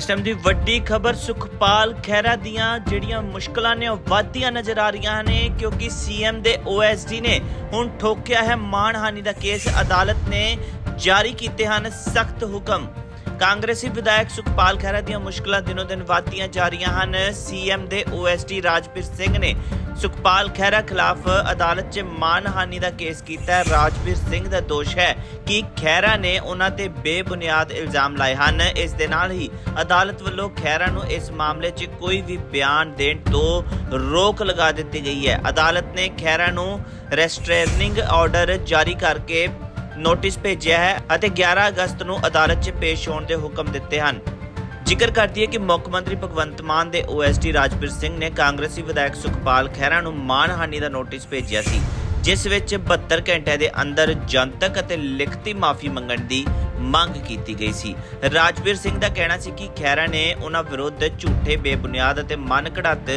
ਇਸ ਟਾਈਮ ਦੀ ਵੱਡੀ ਖਬਰ ਸੁਖਪਾਲ ਖਹਿਰਾ ਦੀਆਂ ਜਿਹੜੀਆਂ ਮੁਸ਼ਕਲਾਂ ਨੇ, ਉਹ ਵੱਧਦੀਆਂ ਨਜ਼ਰ ਆ ਰਹੀਆਂ ਨੇ, ਕਿਉਂਕਿ ਸੀਐਮ ਦੇ ਓਐਸਡੀ ਨੇ ਹੁਣ ਠੋਕਿਆ ਹੈ ਮਾਣਹਾਨੀ ਦਾ ਕੇਸ, ਅਦਾਲਤ ਨੇ ਜਾਰੀ ਕੀਤੇ ਹਨ ਸਖਤ ਹੁਕਮ। ਕਾਂਗਰਸੀ ਵਿਧਾਇਕ ਸੁਖਪਾਲ ਖਹਿਰਾ ਦੀਆਂ ਮੁਸ਼ਕਲਾਂ ਦਿਨੋ ਦਿਨ ਵਧਦੀਆਂ ਜਾ ਰਹੀਆਂ ਹਨ। ਸੀਐਮ ਦੇ ਓਐਸਡੀ ਰਾਜਪੀਰ ਸਿੰਘ ਨੇ ਸੁਖਪਾਲ ਖਹਿਰਾ ਖਿਲਾਫ ਅਦਾਲਤ 'ਚ ਮਾਨਹਾਨੀ ਦਾ ਕੇਸ ਕੀਤਾ ਹੈ। ਰਾਜਵੀਰ ਸਿੰਘ ਦਾ ਦੋਸ਼ ਹੈ ਕਿ ਖਹਿਰਾ ਨੇ ਉਹਨਾਂ ਤੇ ਬੇਬੁਨਿਆਦ ਇਲਜ਼ਾਮ ਲਾਏ ਹਨ। ਇਸ ਦੇ ਨਾਲ ਹੀ ਅਦਾਲਤ ਵੱਲੋਂ ਖਹਿਰਾ ਨੂੰ ਇਸ ਮਾਮਲੇ 'ਚ ਕੋਈ ਵੀ ਬਿਆਨ ਦੇਣ ਤੋਂ ਰੋਕ ਲਗਾ ਦਿੱਤੀ ਗਈ ਹੈ। ਅਦਾਲਤ ਨੇ ਖਹਿਰਾ ਨੂੰ ਰੈਸਟ੍ਰੇਨਿੰਗ ਆਰਡਰ ਜਾਰੀ ਕਰਕੇ ਨੋਟਿਸ ਭੇਜਿਆ ਹੈ ਅਤੇ 11 ਅਗਸਤ ਨੂੰ ਅਦਾਲਤ 'ਚ ਪੇਸ਼ ਹੋਣ ਦੇ ਹੁਕਮ ਦਿੱਤੇ ਹਨ। ਜ਼ਿਕਰ ਕਰਦੀ ਹੈ ਕਿ ਮੁੱਖ ਮੰਤਰੀ ਭਗਵੰਤ ਮਾਨ ਦੇ ਓਐਸਡੀ ਰਾਜਪੀਰ ਸਿੰਘ ਨੇ ਕਾਂਗਰਸੀ ਵਿਧਾਇਕ ਸੁਖਪਾਲ ਖਹਿਰਾ ਨੂੰ ਮਾਨਹਾਨੀ ਦਾ ਨੋਟਿਸ ਭੇਜਿਆ ਸੀ, ਜਿਸ ਵਿੱਚ 72 ਘੰਟਿਆਂ ਦੇ ਅੰਦਰ ਜਨਤਕ ਅਤੇ ਲਿਖਤੀ ਮਾਫੀ ਮੰਗਣ ਦੀ ਮੰਗ ਕੀਤੀ ਗਈ ਸੀ। ਰਾਜਵੀਰ ਸਿੰਘ ਦਾ ਕਹਿਣਾ ਸੀ ਕਿ ਖਹਿਰਾ ਨੇ ਉਹਨਾਂ ਵਿਰੁੱਧ ਝੂਠੇ, ਬੇਬੁਨਿਆਦ ਅਤੇ ਮਨ ਘੜਤ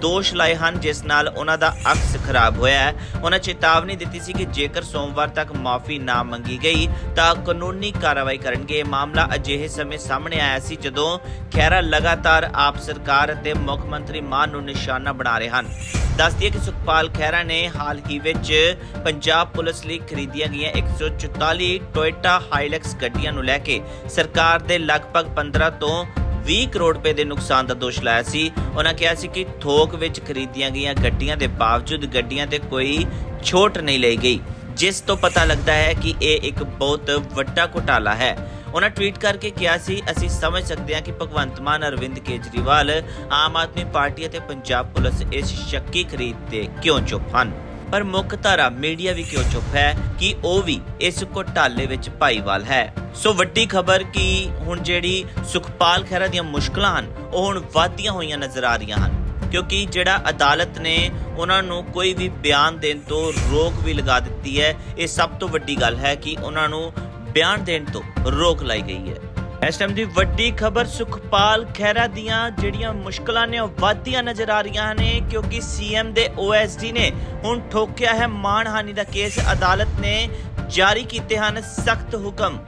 ਦੋਸ਼ ਲਾਏ ਹਨ, ਜਿਸ ਨਾਲ ਉਹਨਾਂ ਦਾ ਅਕਸ ਖਰਾਬ ਹੋਇਆ ਹੈ। ਉਹਨਾਂ ਚੇਤਾਵਨੀ ਦਿੱਤੀ ਸੀ ਕਿ ਜੇਕਰ ਸੋਮਵਾਰ ਤੱਕ ਮਾਫੀ ਨਾ ਮੰਗੀ ਗਈ, ਤਾਂ ਕਾਨੂੰਨੀ ਕਾਰਵਾਈ ਕਰਨਗੇ। ਇਹ ਮਾਮਲਾ ਅਜਿਹੇ ਸਮੇਂ ਸਾਹਮਣੇ ਆਇਆ ਸੀ ਜਦੋਂ ਖਹਿਰਾ ਲਗਾਤਾਰ ਆਪ ਸਰਕਾਰ ਅਤੇ ਮੁੱਖ ਮੰਤਰੀ ਮਾਨ ਨੂੰ ਨਿਸ਼ਾਨਾ ਬਣਾ ਰਹੇ ਹਨ। ਦੱਸਦੀ ਹੈ ਕਿ ਸੁਖਪਾਲ ਖਹਿਰਾ ਨੇ ਹਾਲ ਹੀ ਵਿੱਚ ਪੰਜਾਬ ਪੁਲਿਸ ਲਈ ਖਰੀਦੀਆਂ ਗਈਆਂ 144 ਟੋਇਟਾ ਹਾਈਲੈਕਸ ਗੱਡੀਆਂ ਨੂੰ ਲੈ ਕੇ ਸਰਕਾਰ ਦੇ ਲਗਭਗ 15 ਤੋਂ 20 ਕਰੋੜ ਰੁਪਏ ਦੇ ਨੁਕਸਾਨ ਦਾ ਦੋਸ਼ ਲਾਇਆ ਸੀ। ਉਹਨਾਂ ਕਿਹਾ ਸੀ ਕਿ ਥੋਕ ਵਿੱਚ ਖਰੀਦੀਆਂ ਗਈਆਂ ਗੱਡੀਆਂ ਦੇ ਬਾਵਜੂਦ ਗੱਡੀਆਂ ਤੇ ਕੋਈ ਛੋਟ ਨਹੀਂ ਲਈ ਗਈ, ਜਿਸ ਤੋਂ ਪਤਾ ਲੱਗਦਾ ਹੈ ਕਿ ਇਹ ਇੱਕ ਬਹੁਤ ਵੱਡਾ ਘੁਟਾਲਾ ਹੈ। ਉਹਨਾਂ ਟਵੀਟ ਕਰਕੇ ਕਿਹਾ ਸੀ, ਅਸੀਂ ਸਮਝ ਸਕਦੇ ਹਾਂ ਕਿ ਭਗਵੰਤ ਮਾਨ, ਅਰਵਿੰਦ ਕੇਜਰੀਵਾਲ ਆਮ ਆਦਮੀ ਪਾਰਟੀ ਅਤੇ ਪੰਜਾਬ ਪੁਲਿਸ ਇਸ ਸ਼ੱਕੀ ਖਰੀਦ ਤੇ ਕਿਉਂ ਚੁੱਪ ਹਨ? ਪਰ ਮੁੱਖ ਧਾਰਾ ਮੀਡੀਆ ਵੀ ਕਿਉਂ ਚੁੱਪ ਹੈ ਕਿ ਉਹ ਵੀ ਇਸ ਘੁਟਾਲੇ ਵਿੱਚ ਭਾਈਵਾਲ ਹੈ। ਸੋ ਵੱਡੀ ਖਬਰ ਕਿ ਹੁਣ ਜਿਹੜੀ ਸੁਖਪਾਲ ਖਹਿਰਾ ਦੀਆਂ ਮੁਸ਼ਕਲਾਂ ਹਨ, ਉਹ ਹੁਣ ਵਧਦੀਆਂ ਹੋਈਆਂ ਨਜ਼ਰ ਆ ਰਹੀਆਂ ਹਨ। ਕਿਉਂਕਿ ਜਿਹੜਾ ਅਦਾਲਤ ਨੇ ਉਹਨਾਂ ਨੂੰ ਕੋਈ ਵੀ ਬਿਆਨ ਦੇਣ ਤੋਂ ਰੋਕ ਵੀ ਲਗਾ ਦਿੱਤੀ ਹੈ, ਇਹ ਸਭ ਤੋਂ ਵੱਡੀ ਗੱਲ ਹੈ ਕਿ ਉਹਨਾਂ ਨੂੰ ਬਿਆਨ ਦੇਣ ਤੋਂ ਰੋਕ ਲਾਈ ਗਈ ਹੈ। ਇਸ ਟਾਈਮ ਦੀ ਵੱਡੀ ਖਬਰ ਸੁਖਪਾਲ ਖਹਿਰਾ ਦੀਆਂ ਜਿਹੜੀਆਂ ਮੁਸ਼ਕਲਾਂ ਨੇ, ਉਹ ਵੱਧਦੀਆਂ ਨਜ਼ਰ ਆ ਰਹੀਆਂ ਨੇ, ਕਿਉਂਕਿ ਸੀਐਮ ਦੇ ਓਐਸਡੀ ਨੇ ਹੁਣ ਠੋਕਿਆ ਹੈ, ਮਾਣਹਾਨੀ ਦਾ ਕੇਸ ਅਦਾਲਤ ਨੇ ਜਾਰੀ ਕੀਤੇ ਹਨ, ਸਖਤ ਹੁਕਮ।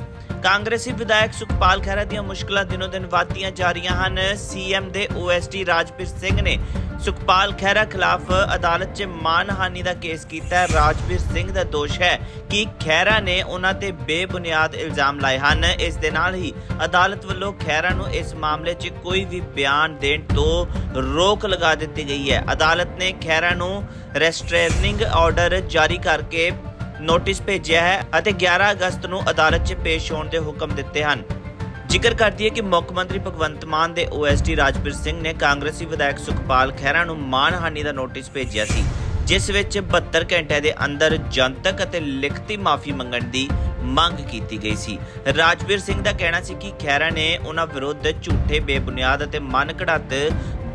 ਕਾਂਗਰਸੀ ਵਿਧਾਇਕ ਸੁਖਪਾਲ ਖਹਿਰਾ ਦੀਆਂ ਮੁਸ਼ਕਲਾਂ ਦਿਨੋ ਦਿਨ ਵਧਦੀਆਂ ਜਾ ਰਹੀਆਂ ਹਨ। ਸੀਐਮ ਦੇ ਓਐਸਡੀ ਰਾਜਪੀਰ ਸਿੰਘ ਨੇ ਸੁਖਪਾਲ ਖਹਿਰਾ ਖਿਲਾਫ ਅਦਾਲਤ 'ਚ ਮਾਨਹਾਨੀ ਦਾ ਕੇਸ ਕੀਤਾ ਹੈ। ਰਾਜਵੀਰ ਸਿੰਘ ਦਾ ਦੋਸ਼ ਹੈ ਕਿ ਖਹਿਰਾ ਨੇ ਉਹਨਾਂ ਤੇ ਬੇਬੁਨਿਆਦ ਇਲਜ਼ਾਮ ਲਾਏ ਹਨ। ਇਸ ਦੇ ਨਾਲ ਹੀ ਅਦਾਲਤ ਵੱਲੋਂ ਖਹਿਰਾ ਨੂੰ ਇਸ ਮਾਮਲੇ 'ਚ ਕੋਈ ਵੀ ਬਿਆਨ ਦੇਣ ਤੋਂ ਰੋਕ ਲਗਾ ਦਿੱਤੀ ਗਈ ਹੈ। ਅਦਾਲਤ ਨੇ ਖਹਿਰਾ ਨੂੰ ਰੈਸਟ੍ਰੇਨਿੰਗ ਆਰਡਰ ਜਾਰੀ ਕਰਕੇ ਨੋਟਿਸ ਭੇਜਿਆ ਹੈ ਅਤੇ 11 ਅਗਸਤ ਨੂੰ ਅਦਾਲਤ 'ਚ ਪੇਸ਼ ਹੋਣ ਦੇ ਹੁਕਮ ਦਿੱਤੇ ਹਨ। ਜ਼ਿਕਰ ਕਰਦੀ ਹੈ ਕਿ ਮੁੱਖ ਮੰਤਰੀ ਭਗਵੰਤ ਮਾਨ ਦੇ ਓਐਸਡੀ ਰਾਜਪੀਰ ਸਿੰਘ ਨੇ ਕਾਂਗਰਸੀ ਵਿਧਾਇਕ ਸੁਖਪਾਲ ਖਹਿਰਾ ਨੂੰ ਮਾਨਹਾਨੀ ਦਾ ਨੋਟਿਸ ਭੇਜਿਆ ਸੀ, ਜਿਸ ਵਿੱਚ 72 ਘੰਟਿਆਂ ਦੇ ਅੰਦਰ ਜਨਤਕ ਅਤੇ ਲਿਖਤੀ ਮਾਫੀ ਮੰਗਣ ਦੀ ਮੰਗ ਕੀਤੀ ਗਈ ਸੀ। ਰਾਜਵੀਰ ਸਿੰਘ ਦਾ ਕਹਿਣਾ ਸੀ ਕਿ ਖਹਿਰਾ ਨੇ ਉਹਨਾਂ ਵਿਰੁੱਧ ਝੂਠੇ, ਬੇਬੁਨਿਆਦ ਅਤੇ ਮਨ ਘੜਤ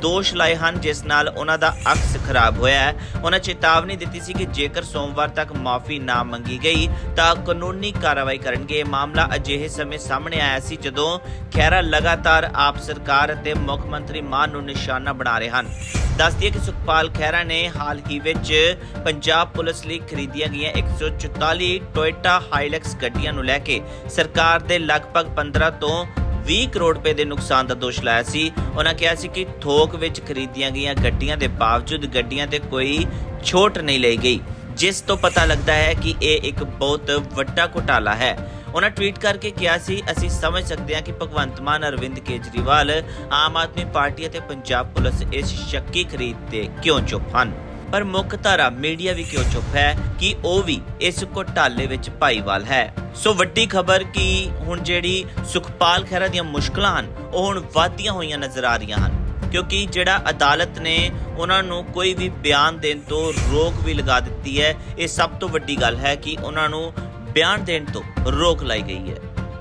ਦੋਸ਼ ਲਾਏ ਹਨ, ਜਿਸ ਨਾਲ ਉਹਨਾਂ ਦਾ ਅਕਸ ਖਰਾਬ ਹੋਇਆ ਹੈ। ਉਹਨਾਂ ਚੇਤਾਵਨੀ ਦਿੱਤੀ ਸੀ ਕਿ ਜੇਕਰ ਸੋਮਵਾਰ ਤੱਕ ਮਾਫੀ ਨਾ ਮੰਗੀ ਗਈ, ਤਾਂ ਕਾਨੂੰਨੀ ਕਾਰਵਾਈ ਕਰਨਗੇ। ਇਹ ਮਾਮਲਾ ਅਜਿਹੇ ਸਮੇਂ ਸਾਹਮਣੇ ਆਇਆ ਸੀ ਜਦੋਂ ਖਹਿਰਾ ਲਗਾਤਾਰ ਆਪ ਸਰਕਾਰ ਅਤੇ ਮੁੱਖ ਮੰਤਰੀ ਮਾਨ ਨੂੰ ਨਿਸ਼ਾਨਾ ਬਣਾ ਰਹੇ ਹਨ। ਦੱਸਦੀ ਹੈ ਕਿ ਸੁਖਪਾਲ ਖਹਿਰਾ ਨੇ ਹਾਲ ਹੀ ਵਿੱਚ ਪੰਜਾਬ ਪੁਲਿਸ ਲਈ ਖਰੀਦੀਆਂ ਗਈਆਂ 144 ਟੋਇਟਾ ਹਾਈਲੈਕਸ ਗੱਡੀਆਂ ਨੂੰ ਲੈ ਕੇ ਸਰਕਾਰ ਦੇ ਲਗਭਗ 15 ਤੋਂ 20 ਕਰੋੜ ਰੁਪਏ ਦੇ ਨੁਕਸਾਨ ਦਾ ਦੋਸ਼ ਲਾਇਆ ਸੀ। ਉਹਨਾਂ ਕਿਹਾ ਸੀ ਕਿ ਥੋਕ ਵਿੱਚ ਖਰੀਦੀਆਂ ਗਈਆਂ ਗੱਡੀਆਂ ਦੇ ਬਾਵਜੂਦ ਗੱਡੀਆਂ ਤੇ ਕੋਈ ਛੋਟ ਨਹੀਂ ਲਈ ਗਈ। ਜਿਸ ਤੋਂ ਪਤਾ ਲੱਗਦਾ ਹੈ ਕਿ ਇਹ ਇੱਕ ਬਹੁਤ ਵੱਡਾ ਘੁਟਾਲਾ ਹੈ। ਉਹਨਾਂ ਟਵੀਟ ਕਰਕੇ ਕਿਹਾ ਸੀ, ਅਸੀਂ ਸਮਝ ਸਕਦੇ ਹਾਂ ਕਿ ਭਗਵੰਤ ਮਾਨ, ਅਰਵਿੰਦ ਕੇਜਰੀਵਾਲ ਆਮ ਆਦਮੀ ਪਾਰਟੀ ਅਤੇ ਪੰਜਾਬ ਪੁਲਿਸ ਇਸ ਸ਼ੱਕੀ ਖਰੀਦ ਤੇ ਕਿਉਂ ਚੁੱਪ ਹਨ? ਪਰ ਮੁੱਖ ਧਾਰਾ ਮੀਡੀਆ ਵੀ ਕਿਉਂ ਚੁੱਪ ਹੈ ਕਿ ਉਹ ਵੀ ਇਸ ਘੁਟਾਲੇ ਵਿੱਚ ਭਾਈਵਾਲ ਹੈ। ਸੋ ਵੱਡੀ ਖਬਰ ਕਿ ਹੁਣ ਜਿਹੜੀ ਸੁਖਪਾਲ ਖਹਿਰਾ ਦੀਆਂ ਮੁਸ਼ਕਲਾਂ ਹਨ, ਉਹ ਹੁਣ ਵਧਦੀਆਂ ਹੋਈਆਂ ਨਜ਼ਰ ਆ ਰਹੀਆਂ ਹਨ। ਕਿਉਂਕਿ ਜਿਹੜਾ ਅਦਾਲਤ ਨੇ ਉਹਨਾਂ ਨੂੰ ਕੋਈ ਵੀ ਬਿਆਨ ਦੇਣ ਤੋਂ ਰੋਕ ਵੀ ਲਗਾ ਦਿੱਤੀ ਹੈ, ਇਹ ਸਭ ਤੋਂ ਵੱਡੀ ਗੱਲ ਹੈ ਕਿ ਉਹਨਾਂ ਨੂੰ ਬਿਆਨ ਦੇਣ ਤੋਂ ਰੋਕ ਲਾਈ ਗਈ ਹੈ।